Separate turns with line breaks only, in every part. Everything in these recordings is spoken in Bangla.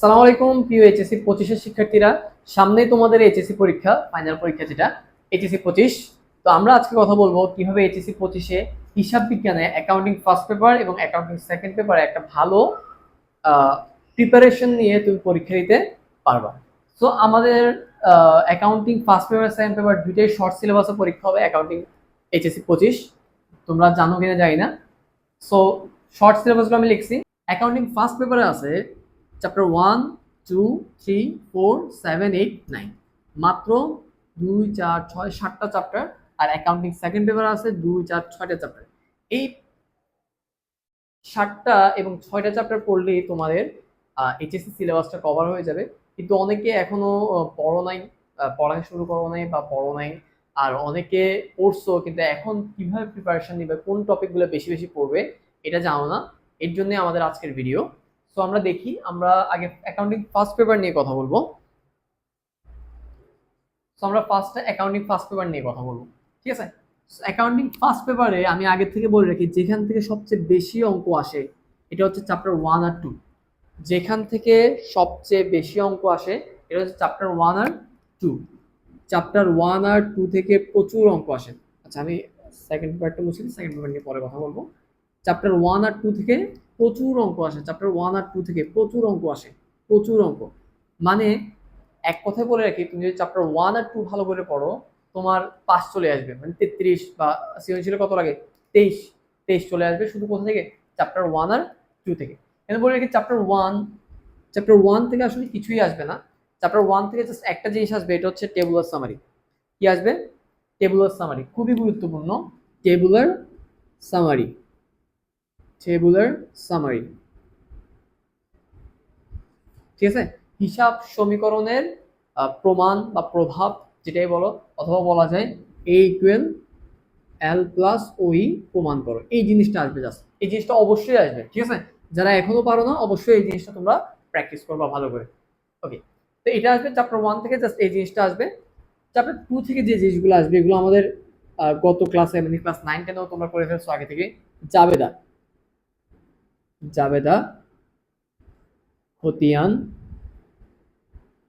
আসসালামু আলাইকুম, প্রিয় এইচএসসি পঁচিশের শিক্ষার্থীরা। সামনেই তোমাদের এইচএসসি পরীক্ষা ফাইনাল পরীক্ষা যেটা এইচএসসি পঁচিশ। তো আমরা আজকে কথা বলব কীভাবে এইচএসসি পঁচিশে হিসাব বিজ্ঞানে অ্যাকাউন্টিং ফার্স্ট পেপার এবং অ্যাকাউন্টিং সেকেন্ড পেপারে একটা ভালো প্রিপারেশন নিয়ে তুমি পরীক্ষা দিতে পারবা। সো আমাদের accounting first paper second paper দুইটাই শর্ট সিলেবাসে পরীক্ষা হবে অ্যাকাউন্টিং এইচএসসি পঁচিশ। তোমরা জানো কিনা জানি না। সো শর্ট সিলেবাসগুলো আমি লিখছি। অ্যাকাউন্টিং ফার্স্ট পেপারে আছে chapter one two three four seven eight nine মাত্র দুই চার ছয় সাতটা চ্যাপ্টার আর অ্যাকাউন্টিং সেকেন্ড পেপার আছে দুই চার ছয়টা চ্যাপ্টার এই সাতটা এবং ছয়টা চ্যাপ্টার পড়লেই তোমাদের এইচএসসি সিলেবাসটা কভার হয়ে যাবে। কিন্তু অনেকে এখনও আহ, পড়ো নাই পড়া শুরু করো নাই বা পড়ো নাই। আর অনেকে পড়ছো কিন্তু এখন কীভাবে প্রিপারেশন নিবে কোন টপিকগুলো বেশি বেশি পড়বে এটা জানো না। এর জন্য আমাদের আজকের ভিডিও সো আমরা দেখি, আমরা আগে অ্যাকাউন্টিং ফার্স্ট পেপার নিয়ে কথা বলব। সো আমরা ফার্স্ট অ্যাকাউন্টিং ফার্স্ট পেপার নিয়ে কথা বলব। ঠিক আছে? অ্যাকাউন্টিং ফার্স্ট পেপারে আমি আগে থেকে বলে রাখি, যেখান থেকে সবচেয়ে বেশি অঙ্ক আসে, এটা হচ্ছে চ্যাপ্টার ওয়ান আর টু যেখান থেকে সবচেয়ে বেশি অঙ্ক আসে, এটা হচ্ছে চ্যাপ্টার ওয়ান আর টু চ্যাপ্টার ওয়ান আর টু থেকে প্রচুর অঙ্ক আসে। আচ্ছা আমি সেকেন্ড পেপারটা মুছি সেকেন্ড পেপার নিয়ে পরে কথা বলব। চ্যাপ্টার ওয়ান আর টু থেকে প্রচুর অঙ্ক আসে চ্যাপ্টার ওয়ান আর টু থেকে প্রচুর অঙ্ক আসে, প্রচুর অঙ্ক। মানে এক কথায় বলে রাখি, তুমি যদি চ্যাপ্টার ওয়ান আর টু ভালো করে পড়ো, তোমার পাস চলে আসবে মানে তেত্রিশ বা সৃজনশীল কত লাগে? তেইশ। তেইশ চলে আসবে শুধু কোথা থেকে? চ্যাপ্টার ওয়ান আর টু থেকে। এখানে বলে রাখি চ্যাপ্টার ওয়ান চ্যাপ্টার ওয়ান থেকে আসলে কিছুই আসবে না। চ্যাপ্টার ওয়ান থেকে জাস্ট একটা জিনিস আসবে, এটা হচ্ছে টেবুলার সামারি কি আসবে? টেবুলার সামারি খুবই গুরুত্বপূর্ণ টেবুলার সামারি টেবুলার সামারি ঠিক আছে? হিসাব সমীকরণের প্রমাণ বা প্রভাব যেটাই বলো, অথবা বলা যায় এ ইকুয়াল এল প্লাস ওই প্রমাণ করো। এই জিনিসটা আসবে জাস্ট এই জিনিসটা অবশ্যই আসবে, ঠিক আছে? যারা এখনও পারো না, অবশ্যই এই জিনিসটা তোমরা প্র্যাকটিস করবা ভালো করে। ওকে তো এটা আসবে চ্যাপ্টার ওয়ান থেকে জাস্ট এই জিনিসটা আসবে। চ্যাপ্টার টু থেকে যে জিনিসগুলো আসবে, এগুলো আমাদের গত ক্লাসে মানে ক্লাস নাইন টেনেও তোমরা করে ফেলছো আগে থেকে যাবে জাবেদা জাবেদা, খতিয়ান,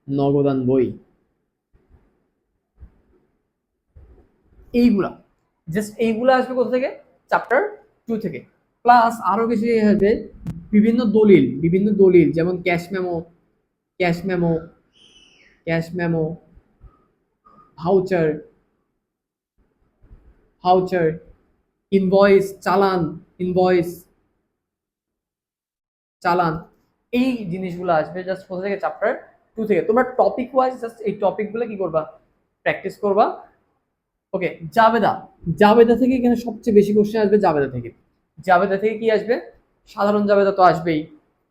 নগদান বই। এইগুলা জাস্ট এইগুলা আসবে কোথা থেকে? চ্যাপ্টার টু থেকে। প্লাস আরও কিছু আসবে বিভিন্ন দলিল বিভিন্ন দলিল, যেমন cash memo cash memo cash memo voucher voucher invoice চালান ইনভয়েস চালান, এই জিনিসগুলো আসবে জাস্ট কোথা থেকে চ্যাপ্টার টু থেকে। তোমরা টপিক ওয়াইজ জাস্ট এই টপিকগুলো কি করবা? প্র্যাকটিস করবা। ওকে জাবেদা। জাবেদা থেকে এখানে সবচেয়ে বেশি কোশ্চেন আসবে জাবেদা থেকে। জাবেদা থেকে কি আসবে? সাধারণ জাবেদা তো আসবেই।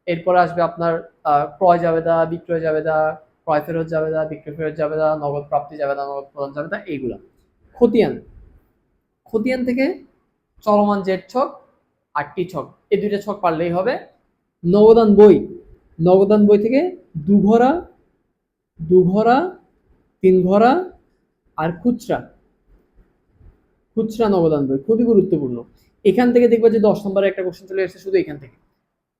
এরপর আসবে আপনার ক্রয় জাবেদা, বিক্রয় জাবেদা, ক্রয় ফেরত জাবেদা, বিক্রয় ফেরত জাবেদা, নগদ প্রাপ্তি জাবেদা, নগদ প্রদান জাবেদা, এইগুলা। খতিয়ান। খতিয়ান থেকে চলমান জেট ছক, আটটি ছক। এই দুইটা ছক পারলেই হবে। নবদান বই। নবদান বই থেকে দুঘরা দুঘরা তিন ঘরা আর খুচরা। খুচরা নবদান বই, খুবই গুরুত্বপূর্ণ। এখান থেকে দেখবা যে দশ নম্বরে একটা কোশ্চেন চলে এসেছে শুধু এখান থেকে।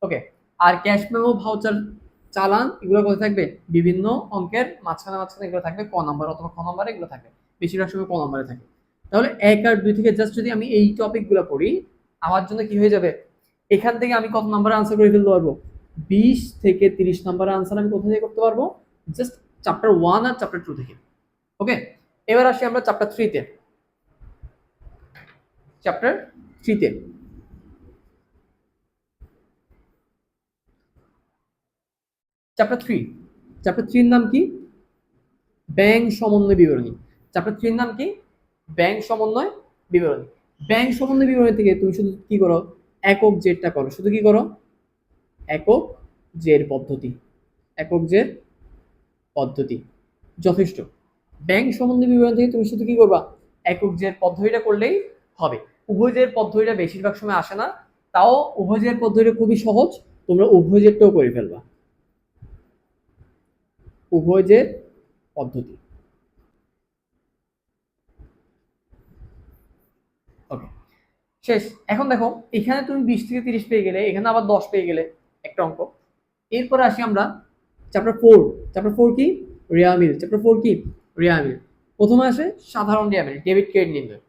ওকে আর ক্যাশ মেমো ভাউচার চালান, এগুলো কোথায় থাকবে? বিভিন্ন অঙ্কের মাঝখানে মাঝখানে এগুলো থাকবে, ক নম্বর অথবা ক নম্বরে এগুলো থাকবে। বেশিরভাগ সময় ক নম্বরে থাকে। তাহলে এক আর দুই থেকে জাস্ট যদি আমি এই টপিকগুলো পড়ি, আমার জন্য কি হয়ে যাবে? এখান থেকে আমি কত নম্বরে আনসার করে ফেলতে পারব? বিশ থেকে তিরিশ নম্বরের আনসার আমি কোথা থেকে করতে পারব? জাস্ট চ্যাপ্টার ওয়ান আর চ্যাপ্টার টু থেকে। ওকে এবার আসি আমরা চ্যাপ্টার থ্রিতে চ্যাপ্টার থ্রিতে চ্যাপ্টার থ্রি চ্যাপ্টার থ্রির নাম কি? ব্যাংক সমন্বয় বিবরণী। চ্যাপ্টার থ্রির নাম কি? ব্যাংক সমন্বয় বিবরণী। ব্যাংক সমন্বয় বিবরণী থেকে তুমি শুধু কি করো? একক জেরটা করো। শুধু কি করো? একক জের পদ্ধতি। একক জের পদ্ধতি। যথেষ্ট। ব্যাংক সম্বন্ধে বিবরণ থেকে তুমি শুধু কি করবা? একক জের পদ্ধতিটা করলেই হবে। উভয় জের পদ্ধতিটা বেশিরভাগ সময় আসে না। তাও উভয় জের পদ্ধতিটা খুবই সহজ। তোমরা উভয় জেরটাও করে ফেলবা। উভয় জের পদ্ধতি ওকে শেষ। এখন দেখো, এখানে তুমি বিশ থেকে তিরিশ পেয়ে গেলে, এখানে আবার দশ পেয়ে গেলে একটা অঙ্ক। এরপরে আসি আমরা চ্যাপ্টার ফোর চ্যাপ্টার ফোর কি? রেয়ামিল চ্যাপ্টার ফোর কি? রেয়ামিল প্রথমে আসে সাধারণ রেয়ামিল ডেবিট ক্রেডিট নির্ণয়।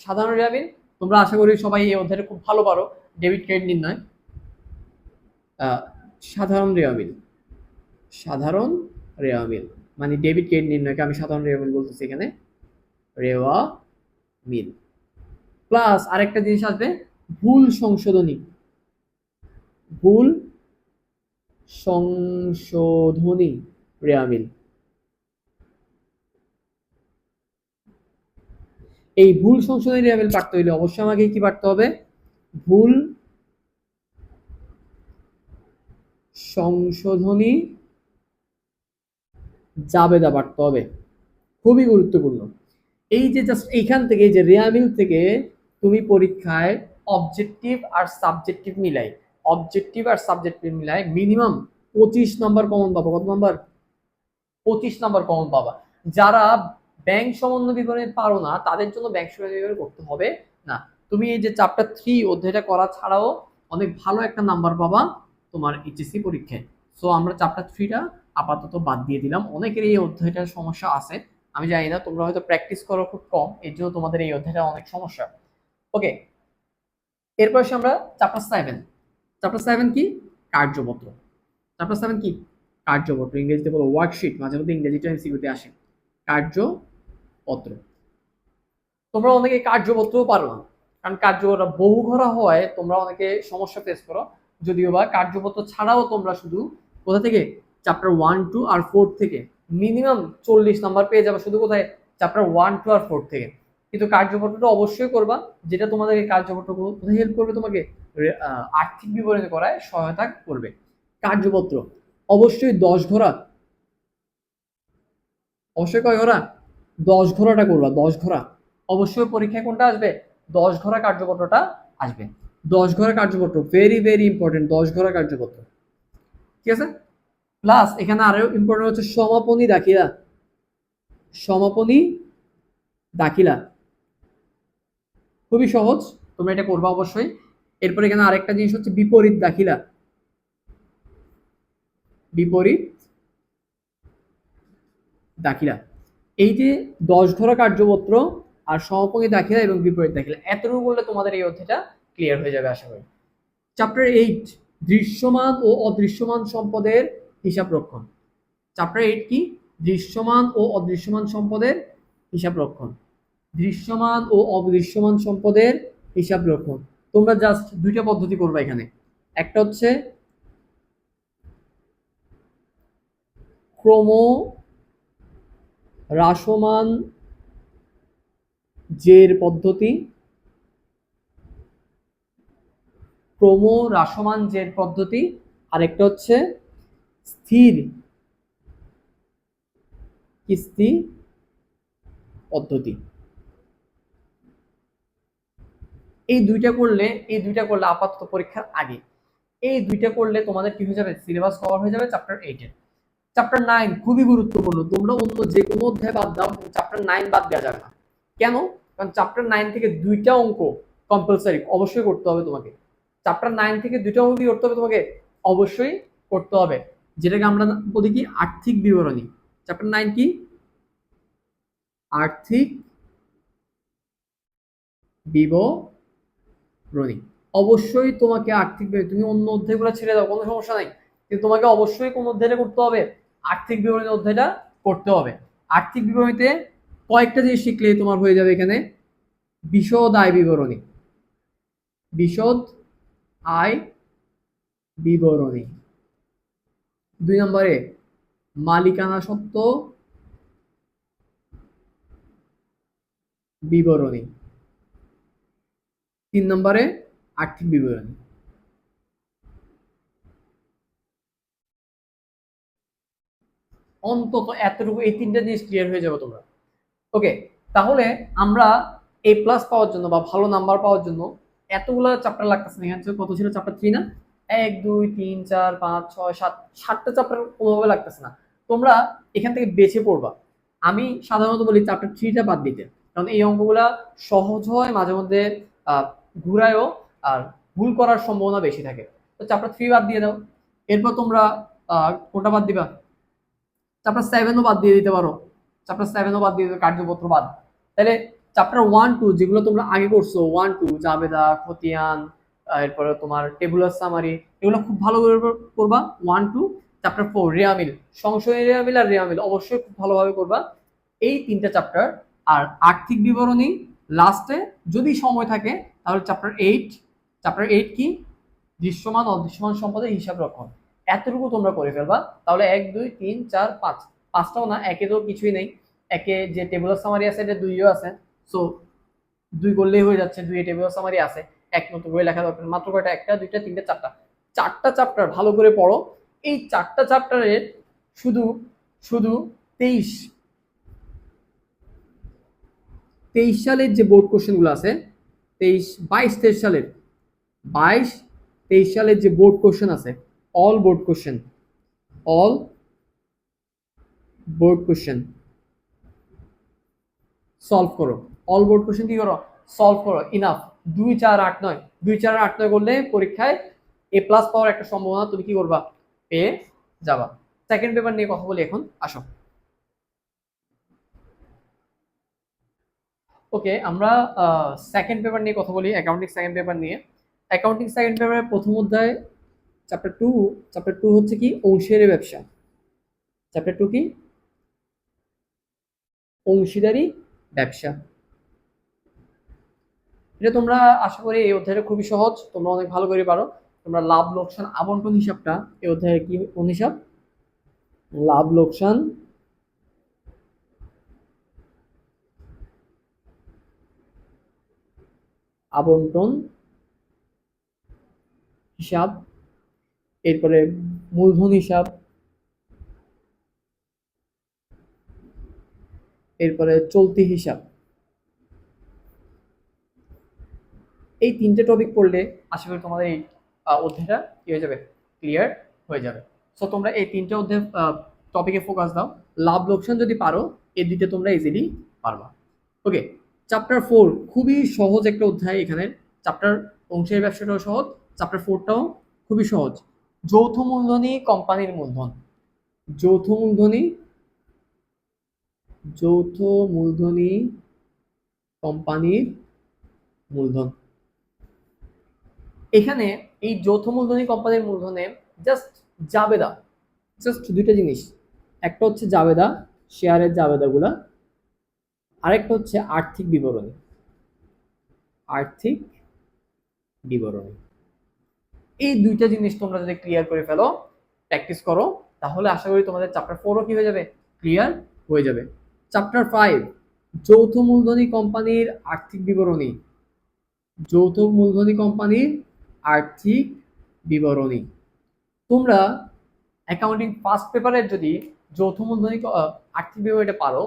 সাধারণ রেয়ামিল তোমরা আশা করি সবাই এই অধ্যায়টা খুব ভালো পারো ডেবিট ক্রেডিট নির্ণয়। সাধারণ রেয়ামিল সাধারণ রেওয়া মিল মানে ডেবিট ক্রেডিট নির্ণয়কে আমি সাধারণ রেওয়া মিল বলতেছি এখানে। রেওয়া মিল প্লাস আরেকটা জিনিস আসবে, ভুল সংশোধনী। ভুল সংশোধনী রেওয়া এই ভুল সংশোধনী রেওয়া মিল পাঠতে হইলে অবশ্যই আমাকে কি পাঠতে হবে? ভুল সংশোধনী জাবেদা পাঠতে হবে। খুবই গুরুত্বপূর্ণ। এই যে জাস্ট এইখান থেকে যে রেয়ামিল থেকে তুমি পরীক্ষায় অবজেক্টিভ আর সাবজেক্টিভ মিলাই। অবজেক্টিভ আর সাবজেক্টিভ মিলাই মিনিমাম পঁচিশ নম্বর কমন পাবো। কত নম্বর পঁচিশ নম্বর কমন পাবা। যারা ব্যাংক সম্বন্ধ বিবরণী পারো না, তাদের জন্য ব্যাংক সম্বন্ধ বিবরণী করতে হবে না। তুমি এই যে চ্যাপ্টার থ্রি অধ্যায়টা করা ছাড়াও অনেক ভালো একটা নাম্বার পাবা তোমার এইচএসসি পরীক্ষায়। সো আমরা চ্যাপ্টার থ্রিটা আপাতত বাদ দিয়ে দিলাম। অনেকের এই অধ্যায়টার সমস্যা আছে। আমি জানি না, তোমরা হয়তো প্র্যাকটিস করো খুব কম। এর জন্য তোমাদের এই অধ্যায়টা অনেক সমস্যা। ওকে এরপর আসি আমরা চ্যাপ্টার সেভেন চ্যাপ্টার সেভেন কি? কার্যপত্র। চ্যাপ্টার সেভেন কি? কার্যপত্র। ইংরেজিতে বলো ওয়ার্কশিট মাঝে মধ্যে ইংরেজিটা এমসিকিউতে আসে। কার্যপত্র। তোমরা অনেকে কার্যপত্রও পারো না। কারণ কার্যপত্র বহু ঘরা হওয়ায় তোমরা অনেকে সমস্যা ফেস করো। যদিও বা কার্যপত্র ছাড়াও তোমরা শুধু কোথা থেকে? চ্যাপ্টার ওয়ান টু আর ফোর থেকে। মিনিমাম চল্লিশ নাম্বার পেয়ে যাবে শুধু কোথায়? চ্যাপ্টার ওয়ান টু আর ফোর থেকে। কিন্তু কার্যপত্রটা অবশ্যই করবা, যেটা তোমাদেরকে কার্যপত্র কোথায় হেল্প করবে তোমাকে? আর্থিক বিবরণী করায় সহায়তা করবে। কার্যপত্র, অবশ্যই দশ ঘোড়া। অবশ্যই কয় ঘোড়া? দশ ঘোড়াটা করবা, দশ ঘোড়া। অবশ্যই পরীক্ষায় কোনটা আসবে? দশ ঘোড়া কার্যপত্রটা আসবে। দশ ঘোড়া কার্যপত্র ভেরি ভেরি ইম্পর্টেন্ট দশ ঘোড়া কার্যপত্র। ঠিক আছে? প্লাস এখানে আরও ইম্পর্টেন্ট হচ্ছে সমাপনী দাখিলা। সমাপনী দাখিলা। খুবই সহজ, তোমরা এটা করবা অবশ্যই। এরপরে এখানে আরেকটা জিনিস হচ্ছে বিপরীত দাখিলা। বিপরীত দাখিলা। এই যে দশ ধরা কার্যপত্র আর সমাপনী দাখিলা এবং বিপরীত দাখিলা, এতটুকু বললে তোমাদের এই অধ্যায়টা ক্লিয়ার হয়ে যাবে আশা করি। চ্যাপ্টার এইট দৃশ্যমান ও অদৃশ্যমান সম্পদের হিসাব রক্ষণ। চ্যাপ্টার এইট কি? দৃশ্যমান ও অদৃশ্যমান সম্পদের হিসাব রক্ষণ। দৃশ্যমান ও অদৃশ্যমান সম্পদের হিসাব রক্ষণ তোমরা জাস্ট দুইটা পদ্ধতি করবে এখানে। একটা হচ্ছে ক্রম হ্রাসমান জের পদ্ধতি। ক্রম হ্রাসমান জের পদ্ধতি। আরেকটা হচ্ছে স্থির কিস্তি পদ্ধতি। এই দুইটা করলে, এই দুইটা করলে আপাতত পরীক্ষার আগে। এই দুইটা করলে তোমাদের কি হয়ে যাবে? সিলেবাস কভার হয়ে যাবে চ্যাপ্টার এইটের চ্যাপ্টার নাইন খুবই গুরুত্বপূর্ণ। তোমরা অন্য যে কোনো অধ্যায় বাদ দাও চ্যাপ্টার নাইন বাদ দেওয়া যাবে না। কেন? কারণ চ্যাপ্টার নাইন থেকে দুইটা অঙ্ক কম্পালসারি অবশ্যই করতে হবে তোমাকে। চ্যাপ্টার নাইন থেকে দুইটা অঙ্ক কি করতে হবে তোমাকে? অবশ্যই করতে হবে। যেটাকে আমরা বলি কি? আর্থিক বিবরণী। চ্যাপ্টার নাইন কি? আর্থিক বিবরণী। অবশ্যই তোমাকে আর্থিক বিবরণী তুমি অন্য অধ্যায়গুলো ছেড়ে দাও, কোনো সমস্যা নাই। কিন্তু তোমাকে অবশ্যই কোন অধ্যায়টা করতে হবে। আর্থিক বিবরণী অধ্যায়টা করতে হবে। আর্থিক বিবরণীতে কয়েকটা জিনিস শিখলে তোমার হয়ে যাবে এখানে। বিশদ আয় বিবরণী। বিশদ আয় বিবরণী। দুই নম্বরে, মালিকানা সত্ত্ব বিবরণী। তিন নম্বরে আর্থিক বিবরণী। অন্তত এতটুকু এই তিনটা জিনিস ক্লিয়ার হয়ে যাবে তোমরা। ওকে তাহলে আমরা এ প্লাস পাওয়ার জন্য বা ভালো নাম্বার পাওয়ার জন্য এতগুলা চ্যাপ্টার লাগতেছে না। এখানে কত ছিল? চ্যাপ্টার থ্রি না? এক, দুই, তিন, চার, পাঁচ, ছয়, সাত, সাতটা চ্যাপ্টার কোনোভাবে লাগতেছে না। তোমরা এখান থেকে বেছে পড়বা। আমি সাধারণত বলি চ্যাপ্টার থ্রিটা বাদ দিতে। কারণ এই অঙ্কগুলা সহজ হয় মাঝে মধ্যে ঘুরায়ও আর ভুল করার সম্ভাবনা বেশি থাকে। তো চ্যাপ্টার থ্রি বাদ দিয়ে দাও। এরপর তোমরা কোনটা বাদ দিবা? চ্যাপ্টার সেভেনও বাদ দিয়ে দিতে পারো। চ্যাপ্টার সেভেনও বাদ দিয়ে দিতে কার্যপত্র বাদ। তাহলে চ্যাপ্টার ওয়ান টু যেগুলো তোমরা আগে করছ ওয়ান টু জাবেদা, খতিয়ান এরপরে তোমার টেবুলার সামারি এগুলো খুব ভালো করে করবা। ওয়ান টু চ্যাপ্টার ফোর রেয়ামিল সংশয় রেয়ামিল আর রেয়ামিল অবশ্যই খুব ভালোভাবে করবা। এই তিনটা চ্যাপ্টার আর আর্থিক বিবরণী লাস্টে যদি সময় থাকে তাহলে চ্যাপ্টার এইট চ্যাপ্টার এইট কি? দৃশ্যমান, অদৃশ্যমান সম্পদের হিসাব রক্ষণ। এতটুকু তোমরা করে ফেলবা। তাহলে এক, দুই, তিন, চার, পাঁচ। পাঁচটাও না, একে তো কিছুই নেই। একে যে টেবিল সামারি আছে, এটা দুইও আছে। সো দুই করলেই হয়ে যাচ্ছে দুই টেবিল অফ সামারি আছে। এক নতুন করে লেখা দরকার। মাত্র কয়টা? একটা, দুইটা, তিনটা, চারটা। চারটা চ্যাপ্টার ভালো করে পড়ো। এই চারটা চ্যাপ্টারের শুধু শুধু তেইশ তেইশ সালের যে বোর্ড কোশ্চেনগুলো আছে তেইশ, বাইশ, তেইশ সালের। বাইশ, তেইশ সালের যে বোর্ড কোশ্চেন আছে all board question all board question solve করো। অল বোর্ড কোশ্চেন কি করো? সলভ করো ইনাফ দুই, চার, আট, নয়। দুই, চার, আট, নয় করলে পরীক্ষায় এ প্লাস পাওয়ার একটা সম্ভাবনা তুমি কি করবা? পেয়ে যাবা। সেকেন্ড পেপার নিয়ে কথা বলি এখন, আসো। ওকে আমরা সেকেন্ড পেপার নিয়ে কথা বলি অ্যাকাউন্টিং সেকেন্ড পেপার নিয়ে। অ্যাকাউন্টিং সেকেন্ড পেপারের প্রথম অধ্যায় চ্যাপ্টার টু চ্যাপ্টার টু হচ্ছে কি অংশীদারি ব্যবসা। চ্যাপ্টার টু কি? অংশীদারি ব্যবসা। এটা তোমরা, আশা করি এই অধ্যায়টা খুবই সহজ, তোমরা অনেক ভালো করে পারো। তোমরা লাভ, লোকসান আবন্টন হিসাবটা, এই অধ্যায়ের কি, কোন হিসাব? লাভ, লোকসান আবন্টন হিসাব, এরপরে মূলধন হিসাব, এরপরে চলতি হিসাব। এই তিনটে টপিক পড়লে আশা করি তোমাদের এই অধ্যায়টা কি হয়ে যাবে? ক্লিয়ার হয়ে যাবে। সো তোমরা এই তিনটে অধ্যায় টপিকে ফোকাস দাও। লাভ লোকসান যদি পারো এই দিতে তোমরা ইজিলি পারবা। ওকে চ্যাপ্টার ফোর খুবই সহজ একটা অধ্যায় এখানে। চ্যাপ্টার অংশের ব্যবসাটাও সহজ চ্যাপ্টার ফোরটাও খুবই সহজ। যৌথ মূলধনী কোম্পানির মূলধন। যৌথ মূলধনী যৌথ মূলধনী কোম্পানির মূলধন। এখানে এই যৌথ মূলধনী কোম্পানির মূলধনে জাস্ট জাবেদা জাস্ট দুইটা জিনিস। একটা হচ্ছে জাবেদা শেয়ারের জাবেদাগুলা। আরেকটা হচ্ছে আর্থিক বিবরণী। আর্থিক বিবরণী। এই দুইটা জিনিস তোমরা যদি ক্লিয়ার করে ফেলো প্র্যাকটিস করো, তাহলে আশা করি তোমাদের চ্যাপ্টার ফোরও কি হয়ে যাবে? ক্লিয়ার হয়ে যাবে। চ্যাপ্টার ফাইভ যৌথ মূলধনী কোম্পানির আর্থিক বিবরণী। যৌথ মূলধনী কোম্পানির আর্থিক বিবরণী। তোমরা অ্যাকাউন্টিং ফার্স্ট পেপারের যদি যৌথ মূলধনী আর্থিক বিবরণীটা পারো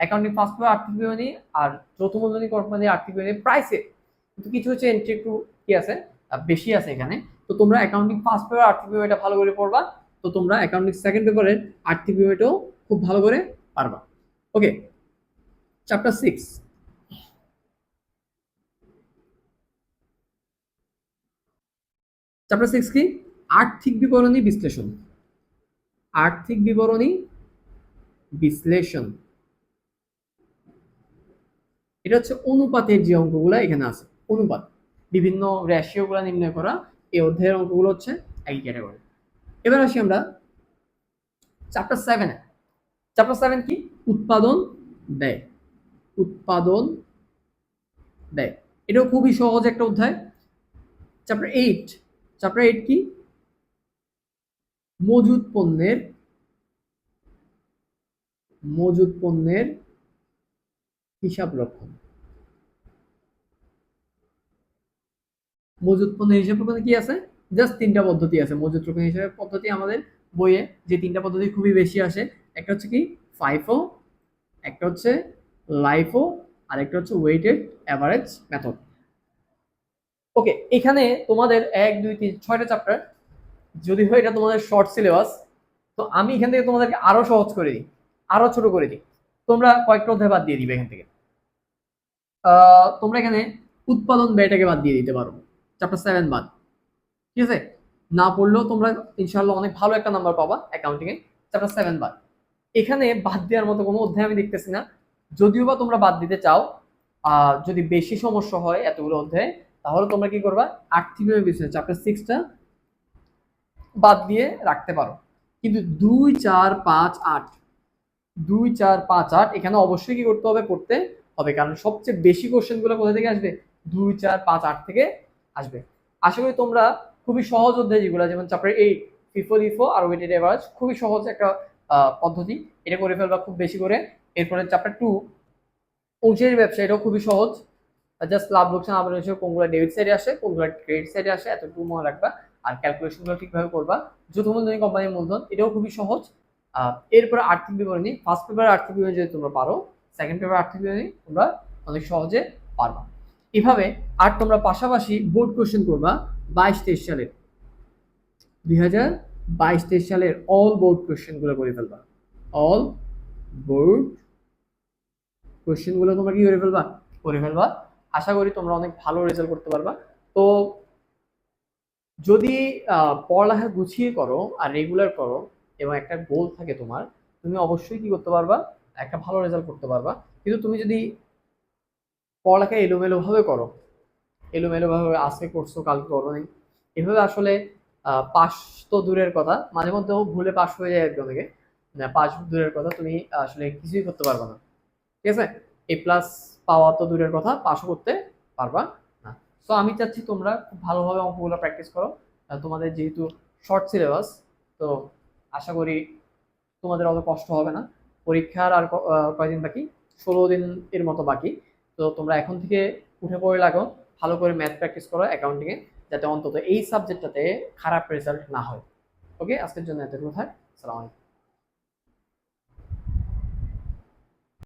অ্যাকাউন্টিং ফার্স্ট পেপার আর্থিক বিবরণী আর যৌথ মূলধনী কোম্পানির আর্থিক বিবরণী প্রাইসে কিন্তু কিছু হচ্ছে এন্ট্রি একটু কি আছে? বেশি আছে এখানে। তো তোমরা অ্যাকাউন্টিং ফার্স্ট পেপার আর্থিক বিবরণীটা ভালো করে পড়বা। তো তোমরা অ্যাকাউন্টিং সেকেন্ড পেপারের আর্থিক বিবরণীটাও খুব ভালো করে পারবা। Okay chapter six chapter six কি? আর্থিক বিবরণী বিশ্লেষণ। আর্থিক বিবরণী বিশ্লেষণ। এটা হচ্ছে অনুপাতের যে অঙ্কগুলো এখানে আছে, অনুপাত। বিভিন্ন রেশিওগুলো নির্ণয় করা, এই অধ্যায়ের অঙ্কগুলো হচ্ছে একই ক্যাটাগরি। এবার আসি আমরা চ্যাপ্টার সেভেনে চ্যাপ্টার সেভেন কি? উৎপাদন, ব্যয়। উৎপাদন, ব্যয়। এটাও খুবই সহজ একটা অধ্যায়। চ্যাপ্টার এইট চ্যাপ্টার এইট কি? মজুদ পণ্যের মজুদ পণ্যের হিসাব রক্ষণ। মজুদ পণ্যের হিসাব রক্ষণে কি আছে? জাস্ট তিনটা পদ্ধতি আছে। মজুদ রক্ষণ হিসাবের পদ্ধতি আমাদের বইয়ে যে তিনটা পদ্ধতি খুবই বেশি আসে, একটা হচ্ছে কি ফাইফো একটা হচ্ছে লাইফো আর একটা হচ্ছে ওয়েটেড অ্যাভারেজ মেথড ওকে এখানে তোমাদের এক, দুই, তিন, ছয়টা চ্যাপ্টার যদি হয় এটা তোমাদের শর্ট সিলেবাস তো আমি এখান থেকে তোমাদেরকে আরও সহজ করে দিই, আরও ছোট করে দিই। তোমরা কয়েকটা অধ্যায় বাদ দিয়ে দিবে এখান থেকে। তোমরা এখানে উৎপাদন ব্যয়টাকে বাদ দিয়ে দিতে পারো। চ্যাপ্টার সেভেন বাদ। ঠিক আছে? না পড়লেও তোমরা ইনশাল্লাহ অনেক ভালো একটা নাম্বার পাবা অ্যাকাউন্টিং এ। চ্যাপ্টার সেভেন বাদ। এখানে বাদ দেওয়ার মতো কোনো অধ্যায় আমি দেখতেছি না। যদিও বা তোমরা বাদ দিতে চাও যদি বেশি সমস্যা হয় এতগুলো অধ্যায়, তাহলে তোমরা কি করবা? আর্থিক বিষয় চ্যাপ্টার সিক্সটা বাদ দিয়ে রাখতে পারো। কিন্তু দুই, চার, পাঁচ, আট। দুই, চার, পাঁচ, আট এখানে অবশ্যই কি করতে হবে? পড়তে হবে, কারণ সবচেয়ে বেশি কোশ্চেনগুলো কোথা থেকে আসবে? দুই, চার, পাঁচ, আট থেকে আসবে। আশা করি তোমরা খুবই সহজ অধ্যায় যেগুলো, যেমন চ্যাপ্টার এইট ফিফো লিফো আর ওয়েটেড এভারেজ খুবই সহজ একটা পদ্ধতি। এটা করে ফেলবা খুব বেশি করে। এরপরে চ্যাপ্টার টু অংশের ব্যবসা এটাও খুবই সহজ। জাস্ট লাভ, লোকসান আবার হচ্ছে কোনগুলো ডেবিট সাইডে আসে, কোনগুলো ক্রেডিট সাইডে আসে, এতটুকু মনে রাখবা। আর ক্যালকুলেশনগুলো ঠিকভাবে করবা। যৌথ মূলধনী কোম্পানির মূলধন, এটাও খুবই সহজ। এরপরে আর্থিক বিবরণী ফার্স্ট পেপার আর্থিক বিবরণী যদি তোমরা পারো সেকেন্ড পেপার আর্থিক বিবরণী তোমরা অনেক সহজে পারবা। এভাবে আর তোমরা পাশাপাশি বোর্ড কোশ্চেন করবা বাইশ তেইশ সালের। দুই হাজার বাইশ তেইশ সালের অল বোর্ড কোশ্চেনগুলো করে ফেলবা। অল বোর্ড কোশ্চেনগুলো তোমরা কি করে ফেলবা? করে ফেলবা। আশা করি তোমরা অনেক ভালো রেজাল্ট করতে পারবা। তো যদি পড়ালেখা গুছিয়ে করো আর রেগুলার করো এবং একটা গোল থাকে তোমার, তুমি অবশ্যই কি করতে পারবা? একটা ভালো রেজাল্ট করতে পারবা। কিন্তু তুমি যদি পড়ালেখা এলোমেলোভাবে করো এলোমেলোভাবে আজকে করছ, কালকে করো নি, এভাবে আসলে পাস তো দূরের কথা, মাঝে মধ্যেও ভুলে পাস হয়ে যায় একদম থেকে। পাস দূরের কথা তুমি আসলে কিছুই করতে পারবে না। ঠিক আছে? এ প্লাস পাওয়া তো দূরের কথা পাসও করতে পারবা না। সো আমি চাচ্ছি তোমরা খুব ভালোভাবে অঙ্কগুলো প্র্যাকটিস করো। তোমাদের যেহেতু শর্ট সিলেবাস তো আশা করি তোমাদের অত কষ্ট হবে না। পরীক্ষার আর কয়দিন বাকি? ষোলো দিন এর মতো বাকি। তো তোমরা এখন থেকে উঠে পড়ে লাগো, ভালো করে ম্যাথ প্র্যাকটিস করো অ্যাকাউন্টিংয়ে যাতে অন্তত এই সাবজেক্টটাতে খারাপ রেজাল্ট না হয়। ওকে আজকের জন্য এতটুকু থাক। সালাম আলাইকুম।